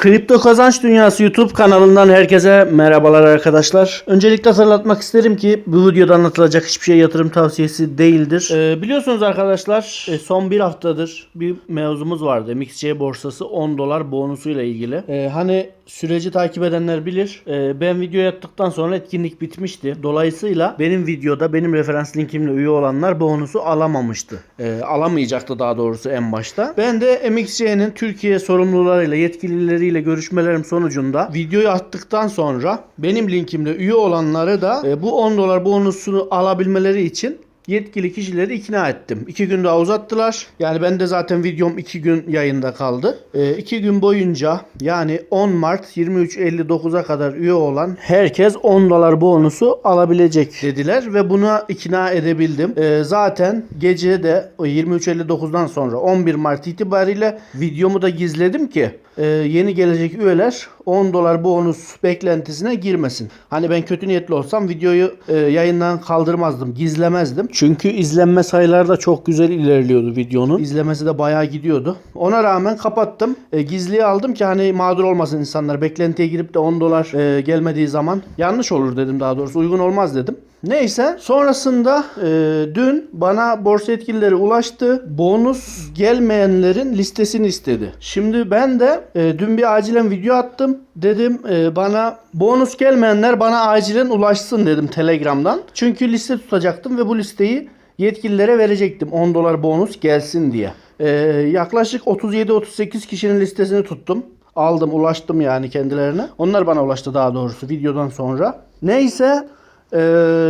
Kripto Kazanç Dünyası YouTube kanalından herkese merhabalar arkadaşlar. Öncelikle hatırlatmak isterim ki bu videoda anlatılacak hiçbir şey yatırım tavsiyesi değildir. Ee, biliyorsunuz arkadaşlar e, son bir haftadır bir mevzumuz vardı. MXC borsası 10 dolar bonusuyla ilgili. Ee, hani süreci takip edenler bilir. Ee, ben video yaptıktan sonra etkinlik bitmişti. Dolayısıyla benim videoda benim referans linkimle üye olanlar bonusu alamamıştı. Ee, alamayacaktı daha doğrusu en başta. Ben de MXC'nin Türkiye sorumlularıyla yetkilileriyle görüşmelerim sonucunda videoyu attıktan sonra benim linkimle üye olanları da e, bu 10 dolar bonusunu alabilmeleri için yetkili kişileri ikna ettim. 2 gün daha uzattılar. Yani ben de zaten videom 2 gün yayında kaldı. 2 gün boyunca yani 10 Mart 23.59'a kadar üye olan herkes 10 dolar bonusu alabilecek dediler ve buna ikna edebildim. E, zaten gece de o 23.59'dan sonra 11 Mart itibariyle videomu da gizledim ki e, yeni gelecek üyeler 10 dolar bonus beklentisine girmesin. Hani ben kötü niyetli olsam videoyu e, yayından kaldırmazdım, gizlemezdim. Çünkü izlenme sayıları da çok güzel ilerliyordu videonun. İzlemesi de bayağı gidiyordu. Ona rağmen kapattım. E, gizliye aldım ki hani mağdur olmasın insanlar. Beklentiye girip de 10 dolar e, gelmediği zaman yanlış olur dedim daha doğrusu. Uygun olmaz dedim. Neyse sonrasında e, dün bana borsa yetkilileri ulaştı. Bonus gelmeyenlerin listesini istedi. Şimdi ben de e, dün bir acilen video attım. Dedim e, bana bonus gelmeyenler bana acilen ulaşsın dedim Telegram'dan. Çünkü liste tutacaktım ve bu listeyi yetkililere verecektim 10 dolar bonus gelsin diye. E, yaklaşık 37-38 kişinin listesini tuttum. Aldım ulaştım yani kendilerine. Onlar bana ulaştı daha doğrusu videodan sonra. Neyse e,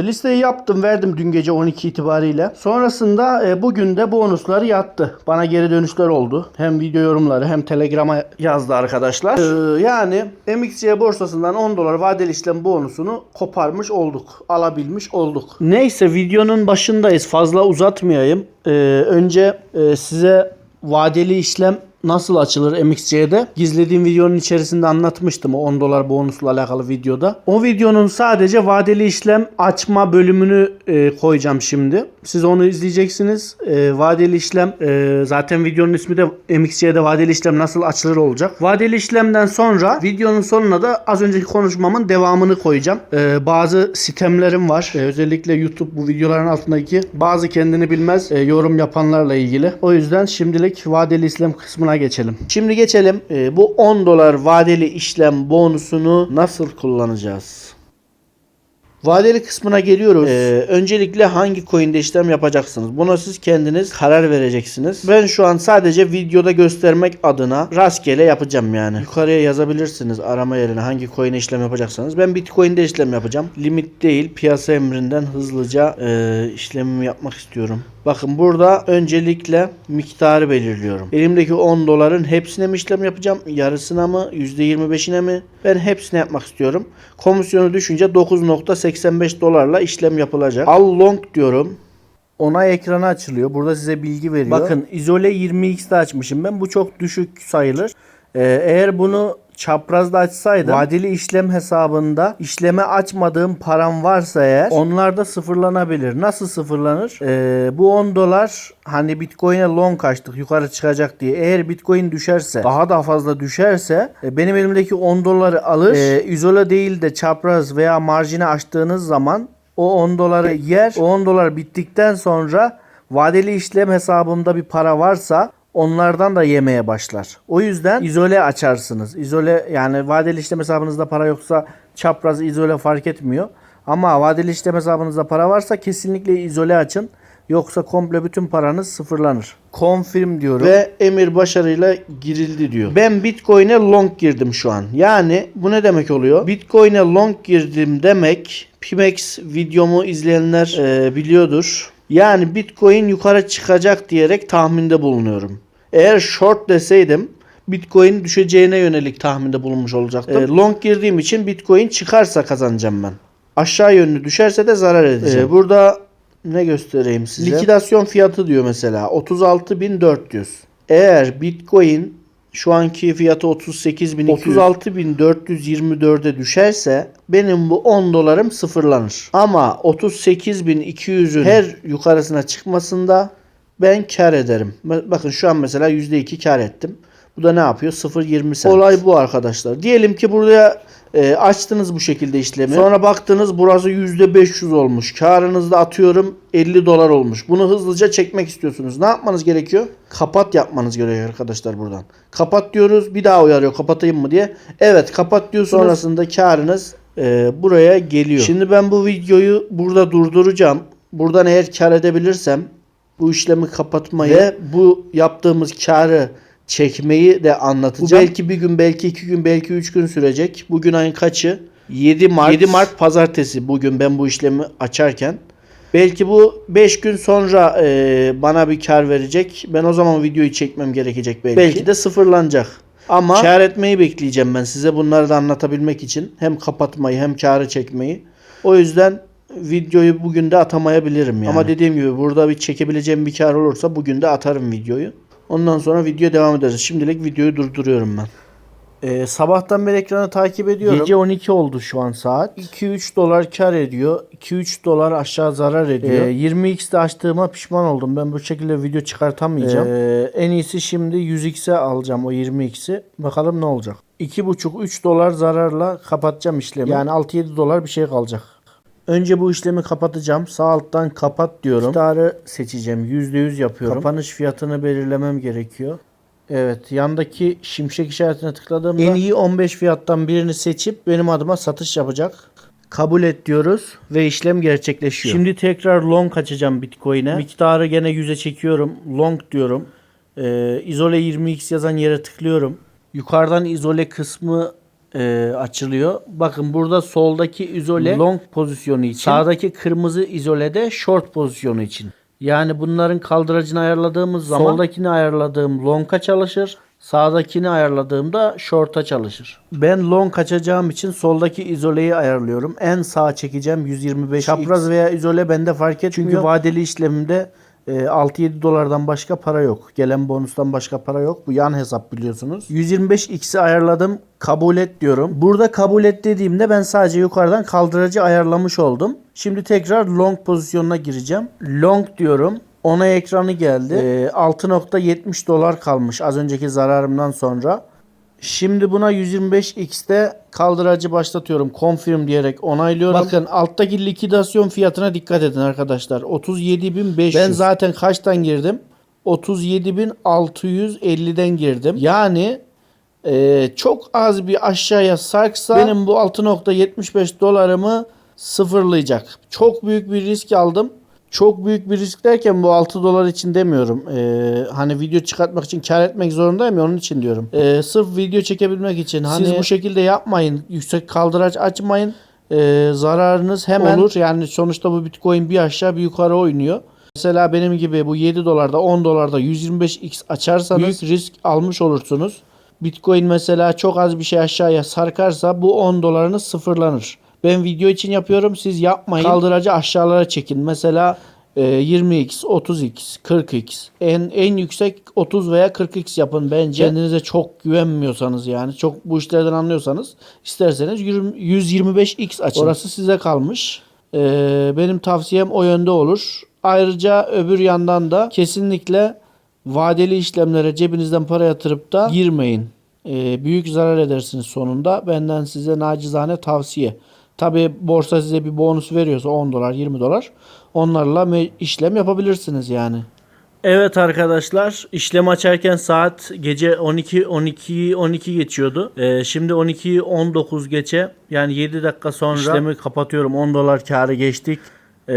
listeyi yaptım verdim dün gece 12 itibariyle. Sonrasında e, bugün de bonusları yattı. Bana geri dönüşler oldu. Hem video yorumları hem telegrama yazdı arkadaşlar. E, yani MXC borsasından 10 dolar vadeli işlem bonusunu koparmış olduk. Alabilmiş olduk. Neyse videonun başındayız. Fazla uzatmayayım. E, önce e, size vadeli işlem nasıl açılır MXC'de? Gizlediğim videonun içerisinde anlatmıştım o 10 dolar bonusla alakalı videoda. O videonun sadece vadeli işlem açma bölümünü e, koyacağım şimdi. Siz onu izleyeceksiniz. E, vadeli işlem e, zaten videonun ismi de MXC'de vadeli işlem nasıl açılır olacak. Vadeli işlemden sonra videonun sonuna da az önceki konuşmamın devamını koyacağım. E, bazı sistemlerim var. E, özellikle YouTube bu videoların altındaki bazı kendini bilmez e, yorum yapanlarla ilgili. O yüzden şimdilik vadeli işlem kısmına geçelim. Şimdi geçelim. E, bu 10 dolar vadeli işlem bonusunu nasıl kullanacağız? Vadeli kısmına geliyoruz. Ee, öncelikle hangi coin'de işlem yapacaksınız? Buna siz kendiniz karar vereceksiniz. Ben şu an sadece videoda göstermek adına rastgele yapacağım yani. Yukarıya yazabilirsiniz arama yerine hangi coin'e işlem yapacaksanız. Ben Bitcoin'de işlem yapacağım. Limit değil piyasa emrinden hızlıca e, işlemimi yapmak istiyorum. Bakın burada öncelikle miktarı belirliyorum. Elimdeki 10 doların hepsine mi işlem yapacağım? Yarısına mı? %25'ine mi? Ben hepsine yapmak istiyorum. Komisyonu düşünce 9.85 dolarla işlem yapılacak. Al long diyorum. Onay ekranı açılıyor. Burada size bilgi veriyor. Bakın izole 20x'de açmışım ben. Bu çok düşük sayılır. Ee, eğer bunu çaprazda açsaydım vadeli işlem hesabında işleme açmadığım param varsa eğer onlar da sıfırlanabilir. Nasıl sıfırlanır? Ee, bu 10 dolar hani Bitcoin'e long açtık yukarı çıkacak diye. Eğer Bitcoin düşerse daha da fazla düşerse e, benim elimdeki 10 doları alır. E, izole değil de çapraz veya marjine açtığınız zaman o 10 doları yer. O 10 dolar bittikten sonra vadeli işlem hesabımda bir para varsa onlardan da yemeye başlar. O yüzden izole açarsınız. İzole yani vadeli işlem hesabınızda para yoksa çapraz izole fark etmiyor. Ama vadeli işlem hesabınızda para varsa kesinlikle izole açın. Yoksa komple bütün paranız sıfırlanır. Confirm diyorum. Ve emir başarıyla girildi diyor. Ben Bitcoin'e long girdim şu an. Yani bu ne demek oluyor? Bitcoin'e long girdim demek Pimex videomu izleyenler e, biliyordur. Yani Bitcoin yukarı çıkacak diyerek tahminde bulunuyorum. Eğer short deseydim Bitcoin düşeceğine yönelik tahminde bulunmuş olacaktım. E, long girdiğim için Bitcoin çıkarsa kazanacağım ben. Aşağı yönlü düşerse de zarar edeceğim. E, burada ne göstereyim size? Likidasyon fiyatı diyor mesela 36.400. Eğer Bitcoin şu anki fiyatı 38.200 36.424'e düşerse benim bu 10 dolarım sıfırlanır. Ama 38.200'ün her yukarısına çıkmasında ben kar ederim. Bakın şu an mesela %2 kar ettim. Bu da ne yapıyor? 0.20 sent. Olay bu arkadaşlar. Diyelim ki buraya e, açtınız bu şekilde işlemi. Sonra baktınız burası %500 olmuş. Karınızda atıyorum 50 dolar olmuş. Bunu hızlıca çekmek istiyorsunuz. Ne yapmanız gerekiyor? Kapat yapmanız gerekiyor arkadaşlar buradan. Kapat diyoruz. Bir daha uyarıyor kapatayım mı diye. Evet kapat diyorsunuz. Sonrasında karınız e, buraya geliyor. Şimdi ben bu videoyu burada durduracağım. Buradan eğer kar edebilirsem bu işlemi kapatmayı ve bu yaptığımız karı çekmeyi de anlatacağım. Bu belki bir gün, belki iki gün, belki üç gün sürecek. Bugün ayın kaçı? 7 Mart. 7 Mart pazartesi bugün ben bu işlemi açarken. Belki bu 5 gün sonra e, bana bir kar verecek. Ben o zaman videoyu çekmem gerekecek belki. Belki de sıfırlanacak. Ama kar etmeyi bekleyeceğim ben size bunları da anlatabilmek için. Hem kapatmayı hem karı çekmeyi. O yüzden videoyu bugün de atamayabilirim yani. Ama dediğim gibi burada bir çekebileceğim bir kar olursa bugün de atarım videoyu. Ondan sonra video devam ederiz. Şimdilik videoyu durduruyorum ben. Ee, sabahtan beri ekranı takip ediyorum. Gece 12 oldu şu an saat. 2-3 dolar kar ediyor. 2-3 dolar aşağı zarar ediyor. Ee, 20x'de açtığıma pişman oldum. Ben bu şekilde video çıkartamayacağım. Ee, en iyisi şimdi 100x'e alacağım o 20x'i. Bakalım ne olacak. 2,5-3 dolar zararla kapatacağım işlemi. Yani 6-7 dolar bir şey kalacak. Önce bu işlemi kapatacağım. Sağ alttan kapat diyorum. Miktarı seçeceğim. %100 yapıyorum. Kapanış fiyatını belirlemem gerekiyor. Evet yandaki şimşek işaretine tıkladığımda en iyi 15 fiyattan birini seçip benim adıma satış yapacak. Kabul et diyoruz ve işlem gerçekleşiyor. Şimdi tekrar long açacağım Bitcoin'e. Miktarı gene 100'e çekiyorum. Long diyorum. Ee, izole 20x yazan yere tıklıyorum. Yukarıdan izole kısmı e, açılıyor. Bakın burada soldaki izole long pozisyonu için. Sağdaki kırmızı izole de short pozisyonu için. Yani bunların kaldıracını ayarladığımız zaman soldakini ayarladığım long'a çalışır. Sağdakini ayarladığımda short'a çalışır. Ben long kaçacağım için soldaki izoleyi ayarlıyorum. En sağa çekeceğim 125 Çapraz veya izole bende fark etmiyor. Çünkü vadeli işlemimde 6-7 dolardan başka para yok. Gelen bonustan başka para yok. Bu yan hesap biliyorsunuz. 125x'i ayarladım. Kabul et diyorum. Burada kabul et dediğimde ben sadece yukarıdan kaldırıcı ayarlamış oldum. Şimdi tekrar long pozisyonuna gireceğim. Long diyorum. Ona ekranı geldi. E, 6.70 dolar kalmış az önceki zararımdan sonra. Şimdi buna 125x'te kaldıracı başlatıyorum. Confirm diyerek onaylıyorum. Bakın alttaki likidasyon fiyatına dikkat edin arkadaşlar. 37.500. Ben zaten kaçtan girdim? 37.650'den girdim. Yani e, çok az bir aşağıya sarksa benim bu 6.75 dolarımı sıfırlayacak. Çok büyük bir risk aldım. Çok büyük bir risk derken bu 6 dolar için demiyorum. Ee, hani video çıkartmak için kar etmek zorundayım ya onun için diyorum. Ee, sırf video çekebilmek için. Hani Siz bu şekilde yapmayın. Yüksek kaldıraç açmayın. Ee, zararınız hemen olur. Yani sonuçta bu bitcoin bir aşağı bir yukarı oynuyor. Mesela benim gibi bu 7 dolarda 10 dolarda 125x açarsanız büyük risk almış olursunuz. Bitcoin mesela çok az bir şey aşağıya sarkarsa bu 10 dolarınız sıfırlanır. Ben video için yapıyorum. Siz yapmayın. Kaldıracı aşağılara çekin. Mesela e, 20x, 30x, 40x. En en yüksek 30 veya 40x yapın bence. Kendinize çok güvenmiyorsanız yani çok bu işlerden anlıyorsanız isterseniz 125x açın. Orası size kalmış. E, benim tavsiyem o yönde olur. Ayrıca öbür yandan da kesinlikle vadeli işlemlere cebinizden para yatırıp da girmeyin. E, büyük zarar edersiniz sonunda. Benden size nacizane tavsiye. Tabi borsa size bir bonus veriyorsa 10 dolar 20 dolar onlarla işlem yapabilirsiniz yani. Evet arkadaşlar işlem açarken saat gece 12 12 12 geçiyordu. Ee, şimdi 12 19 geçe yani 7 dakika sonra işlemi kapatıyorum. 10 dolar karı geçtik. Ee,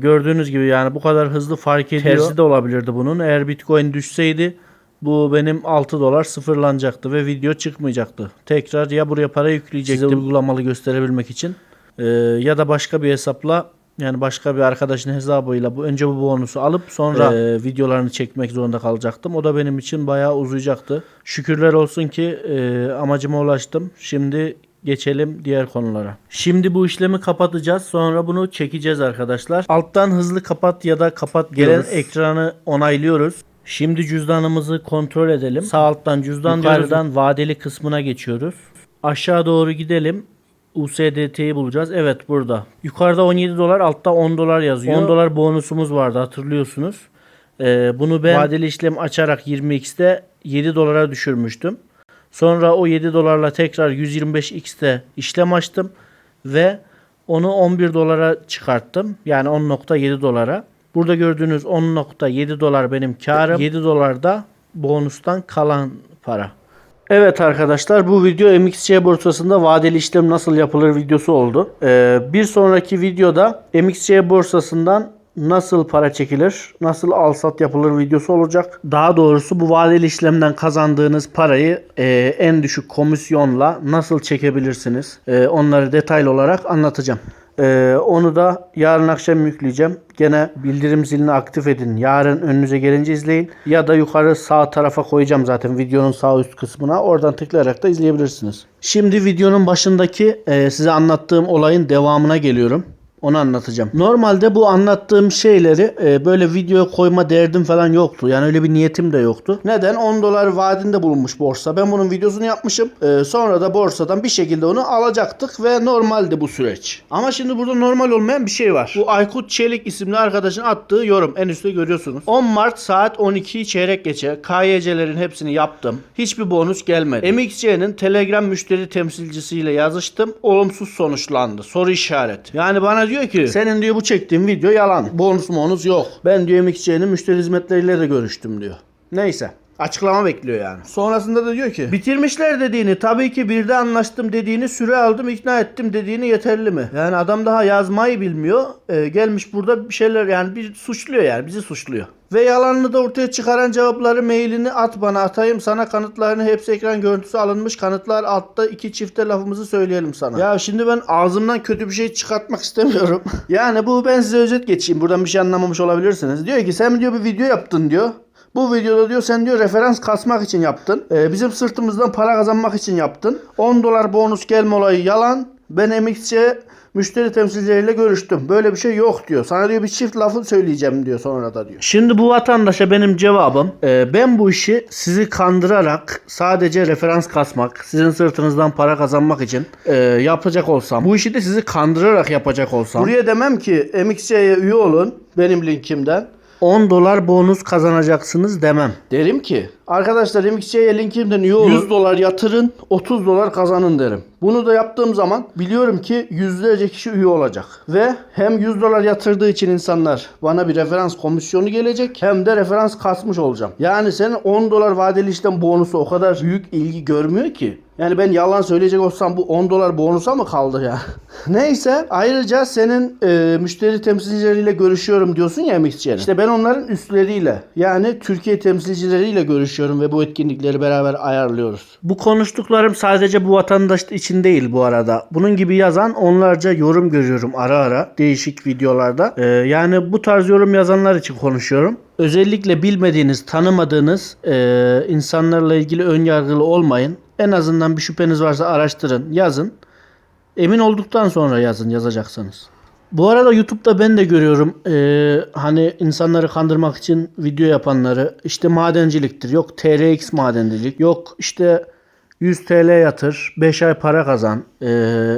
gördüğünüz gibi yani bu kadar hızlı fark ediyor. Tersi de olabilirdi bunun. Eğer Bitcoin düşseydi bu benim 6 dolar sıfırlanacaktı ve video çıkmayacaktı. Tekrar ya buraya para yükleyecektim Size uygulamalı gösterebilmek için ee, ya da başka bir hesapla yani başka bir arkadaşın hesabıyla bu önce bu bonusu alıp sonra e, videolarını çekmek zorunda kalacaktım. O da benim için bayağı uzayacaktı. Şükürler olsun ki e, amacıma ulaştım. Şimdi geçelim diğer konulara. Şimdi bu işlemi kapatacağız. Sonra bunu çekeceğiz arkadaşlar. Alttan hızlı kapat ya da kapat gelen ekranı onaylıyoruz. Şimdi cüzdanımızı kontrol edelim. Sağ alttan cüzdan yukarıdan vadeli kısmına geçiyoruz. Aşağı doğru gidelim. USDT'yi bulacağız. Evet burada. Yukarıda 17 dolar altta 10 dolar yazıyor. 10 dolar bonusumuz vardı hatırlıyorsunuz. Ee, bunu ben vadeli işlem açarak 20x'te 7 dolara düşürmüştüm. Sonra o 7 dolarla tekrar 125x'te işlem açtım ve onu 11 dolara çıkarttım. Yani 10.7 dolara. Burada gördüğünüz 10.7 dolar benim karım. 7 dolar da bonustan kalan para. Evet arkadaşlar bu video MXC borsasında vadeli işlem nasıl yapılır videosu oldu. Ee, bir sonraki videoda MXC borsasından nasıl para çekilir, nasıl al sat yapılır videosu olacak. Daha doğrusu bu vadeli işlemden kazandığınız parayı e, en düşük komisyonla nasıl çekebilirsiniz e, onları detaylı olarak anlatacağım. Ee, onu da yarın akşam yükleyeceğim. Gene bildirim zilini aktif edin. Yarın önünüze gelince izleyin. Ya da yukarı sağ tarafa koyacağım zaten videonun sağ üst kısmına. Oradan tıklayarak da izleyebilirsiniz. Şimdi videonun başındaki e, size anlattığım olayın devamına geliyorum. Onu anlatacağım. Normalde bu anlattığım şeyleri e, böyle videoya koyma derdim falan yoktu. Yani öyle bir niyetim de yoktu. Neden? 10 dolar vaadinde bulunmuş borsa. Ben bunun videosunu yapmışım. E, sonra da borsadan bir şekilde onu alacaktık ve normaldi bu süreç. Ama şimdi burada normal olmayan bir şey var. Bu Aykut Çelik isimli arkadaşın attığı yorum. En üstte görüyorsunuz. 10 Mart saat 12'yi çeyrek geçe KYC'lerin hepsini yaptım. Hiçbir bonus gelmedi. MXC'nin Telegram müşteri temsilcisiyle yazıştım. Olumsuz sonuçlandı. Soru işaret. Yani bana diyor ki senin diyor bu çektiğin video yalan. Bonus monus yok. Ben diyor MXC'nin müşteri hizmetleriyle de görüştüm diyor. Neyse. Açıklama bekliyor yani. Sonrasında da diyor ki bitirmişler dediğini tabii ki bir de anlaştım dediğini süre aldım ikna ettim dediğini yeterli mi? Yani adam daha yazmayı bilmiyor. Ee, gelmiş burada bir şeyler yani bir suçluyor yani bizi suçluyor. Ve yalanını da ortaya çıkaran cevapları mailini at bana atayım sana kanıtlarını hepsi ekran görüntüsü alınmış kanıtlar altta iki çifte lafımızı söyleyelim sana. Ya şimdi ben ağzımdan kötü bir şey çıkartmak istemiyorum. yani bu ben size özet geçeyim buradan bir şey anlamamış olabilirsiniz. Diyor ki sen diyor bir video yaptın diyor. Bu videoda diyor sen diyor referans kasmak için yaptın. Ee, bizim sırtımızdan para kazanmak için yaptın. 10 dolar bonus gelme olayı yalan. Ben MXC müşteri temsilcileriyle görüştüm. Böyle bir şey yok diyor. Sana diyor bir çift lafı söyleyeceğim diyor sonra da diyor. Şimdi bu vatandaşa benim cevabım e, ben bu işi sizi kandırarak sadece referans kasmak, sizin sırtınızdan para kazanmak için e, yapacak olsam, bu işi de sizi kandırarak yapacak olsam. Buraya demem ki MXC'ye üye olun benim linkimden. 10 dolar bonus kazanacaksınız demem. Derim ki arkadaşlar MXC'ye linkimden üye olun. 100 dolar yatırın 30 dolar kazanın derim. Bunu da yaptığım zaman biliyorum ki yüzlerce kişi üye olacak. Ve hem 100 dolar yatırdığı için insanlar bana bir referans komisyonu gelecek hem de referans kasmış olacağım. Yani senin 10 dolar vadeli işlem bonusu o kadar büyük ilgi görmüyor ki. Yani ben yalan söyleyecek olsam bu 10 dolar bonusa mı kaldı ya? Neyse ayrıca senin e, müşteri temsilcileriyle görüşüyorum diyorsun ya MXC'nin. İşte ben onların üstleriyle yani Türkiye temsilcileriyle görüşüyorum ve bu etkinlikleri beraber ayarlıyoruz. Bu konuştuklarım sadece bu vatandaş için değil bu arada. Bunun gibi yazan onlarca yorum görüyorum ara ara değişik videolarda. E, yani bu tarz yorum yazanlar için konuşuyorum. Özellikle bilmediğiniz, tanımadığınız e, insanlarla ilgili ön yargılı olmayın. En azından bir şüpheniz varsa araştırın, yazın. Emin olduktan sonra yazın yazacaksanız. Bu arada YouTube'da ben de görüyorum eee, hani insanları kandırmak için video yapanları işte madenciliktir yok TRX madencilik yok işte 100 TL yatır 5 ay para kazan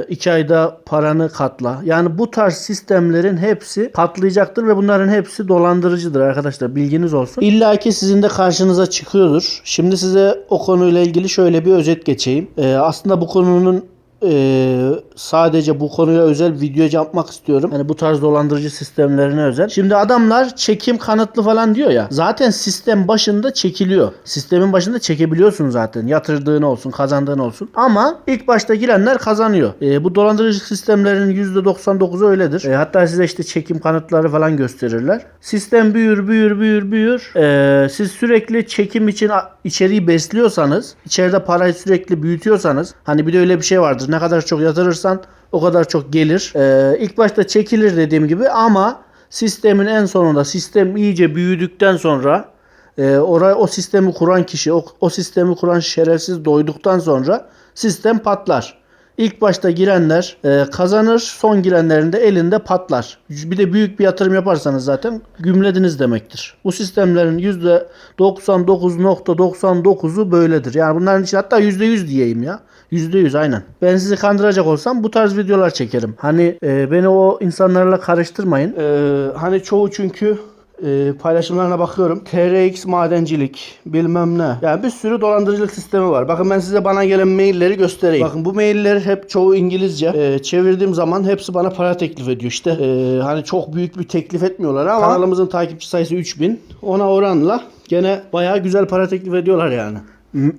2 ayda paranı katla yani bu tarz sistemlerin hepsi patlayacaktır ve bunların hepsi dolandırıcıdır arkadaşlar bilginiz olsun. İlla ki sizin de karşınıza çıkıyordur. Şimdi size o konuyla ilgili şöyle bir özet geçeyim. Eee, aslında bu konunun ee, sadece bu konuya özel video yapmak istiyorum. Yani bu tarz dolandırıcı sistemlerine özel. Şimdi adamlar çekim kanıtlı falan diyor ya. Zaten sistem başında çekiliyor. Sistemin başında çekebiliyorsun zaten. Yatırdığın olsun, kazandığın olsun. Ama ilk başta girenler kazanıyor. Ee, bu dolandırıcı sistemlerin %99'u öyledir. Ee, hatta size işte çekim kanıtları falan gösterirler. Sistem büyür, büyür, büyür, büyür. Ee, siz sürekli çekim için içeriği besliyorsanız, içeride parayı sürekli büyütüyorsanız, hani bir de öyle bir şey vardır. Ne kadar çok yatırırsan o kadar çok gelir. Ee, ilk başta çekilir dediğim gibi ama sistemin en sonunda sistem iyice büyüdükten sonra e, oraya o sistemi kuran kişi, o, o sistemi kuran şerefsiz doyduktan sonra sistem patlar. İlk başta girenler e, kazanır, son girenlerin de elinde patlar. Bir de büyük bir yatırım yaparsanız zaten gümlediniz demektir. Bu sistemlerin %99.99'u böyledir. Yani bunların için hatta %100 diyeyim ya. %100 aynen. Ben sizi kandıracak olsam bu tarz videolar çekerim. Hani e, beni o insanlarla karıştırmayın. E, hani çoğu çünkü e, paylaşımlarına bakıyorum. TRX madencilik bilmem ne. Yani bir sürü dolandırıcılık sistemi var. Bakın ben size bana gelen mailleri göstereyim. Bakın bu mailler hep çoğu İngilizce. E, çevirdiğim zaman hepsi bana para teklif ediyor. İşte e, hani çok büyük bir teklif etmiyorlar ama kanalımızın takipçi sayısı 3000. Ona oranla gene bayağı güzel para teklif ediyorlar yani.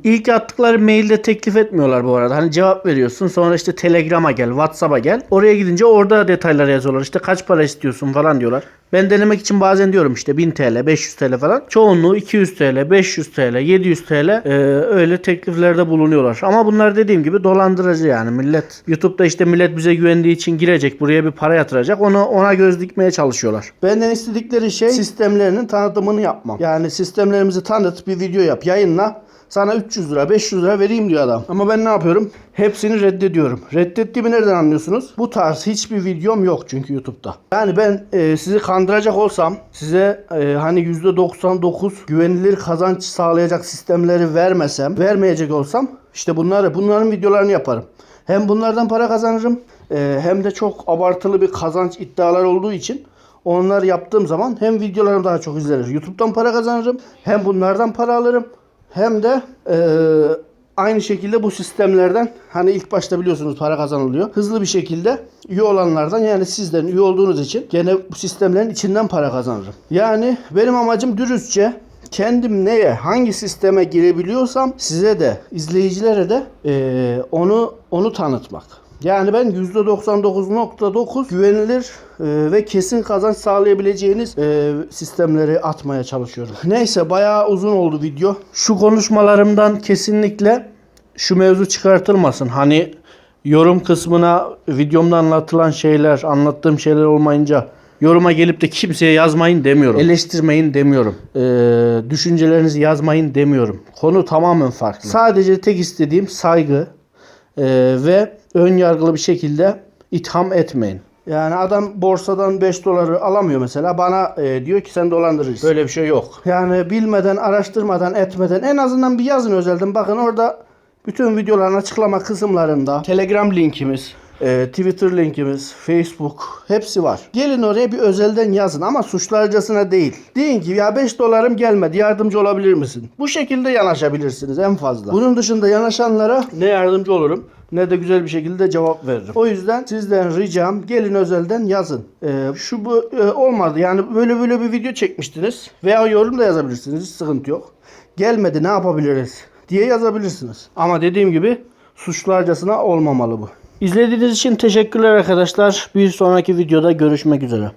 İlk attıkları mailde teklif etmiyorlar bu arada. Hani cevap veriyorsun sonra işte Telegram'a gel, Whatsapp'a gel. Oraya gidince orada detaylar yazıyorlar. İşte kaç para istiyorsun falan diyorlar. Ben denemek için bazen diyorum işte 1000 TL, 500 TL falan. Çoğunluğu 200 TL, 500 TL, 700 TL e, öyle tekliflerde bulunuyorlar. Ama bunlar dediğim gibi dolandırıcı yani millet. YouTube'da işte millet bize güvendiği için girecek, buraya bir para yatıracak. Onu ona göz dikmeye çalışıyorlar. Benden istedikleri şey sistemlerinin tanıtımını yapmam. Yani sistemlerimizi tanıt, bir video yap, yayınla. Sana 300 lira 500 lira vereyim diyor adam. Ama ben ne yapıyorum? Hepsini reddediyorum. Reddettiğimi nereden anlıyorsunuz? Bu tarz hiçbir videom yok çünkü YouTube'da. Yani ben e, sizi kandıracak olsam size e, hani %99 güvenilir kazanç sağlayacak sistemleri vermesem, vermeyecek olsam işte bunları bunların videolarını yaparım. Hem bunlardan para kazanırım e, hem de çok abartılı bir kazanç iddialar olduğu için onları yaptığım zaman hem videolarım daha çok izlenir. YouTube'dan para kazanırım hem bunlardan para alırım hem de e, aynı şekilde bu sistemlerden hani ilk başta biliyorsunuz para kazanılıyor. Hızlı bir şekilde üye olanlardan yani sizden üye olduğunuz için gene bu sistemlerin içinden para kazanırım. Yani benim amacım dürüstçe kendim neye hangi sisteme girebiliyorsam size de izleyicilere de e, onu onu tanıtmak. Yani ben %99.9 güvenilir e, ve kesin kazanç sağlayabileceğiniz e, sistemleri atmaya çalışıyorum. Neyse bayağı uzun oldu video. Şu konuşmalarımdan kesinlikle şu mevzu çıkartılmasın. Hani yorum kısmına videomda anlatılan şeyler, anlattığım şeyler olmayınca yoruma gelip de kimseye yazmayın demiyorum. Eleştirmeyin demiyorum. Ee, düşüncelerinizi yazmayın demiyorum. Konu tamamen farklı. Sadece tek istediğim saygı ee, ve ön yargılı bir şekilde itham etmeyin. Yani adam borsadan 5 doları alamıyor mesela. Bana e, diyor ki sen dolandırıcısın. Böyle bir şey yok. Yani bilmeden, araştırmadan, etmeden en azından bir yazın özelden. Bakın orada bütün videoların açıklama kısımlarında Telegram linkimiz, e, Twitter linkimiz, Facebook hepsi var. Gelin oraya bir özelden yazın ama suçlarcasına değil. Deyin ki ya 5 dolarım gelmedi yardımcı olabilir misin? Bu şekilde yanaşabilirsiniz en fazla. Bunun dışında yanaşanlara ne yardımcı olurum ne de güzel bir şekilde cevap veririm. O yüzden sizden ricam gelin özelden yazın. Ee, şu bu e, olmadı yani böyle böyle bir video çekmiştiniz veya yorum da yazabilirsiniz hiç sıkıntı yok. Gelmedi ne yapabiliriz diye yazabilirsiniz. Ama dediğim gibi suçlarcasına olmamalı bu. İzlediğiniz için teşekkürler arkadaşlar. Bir sonraki videoda görüşmek üzere.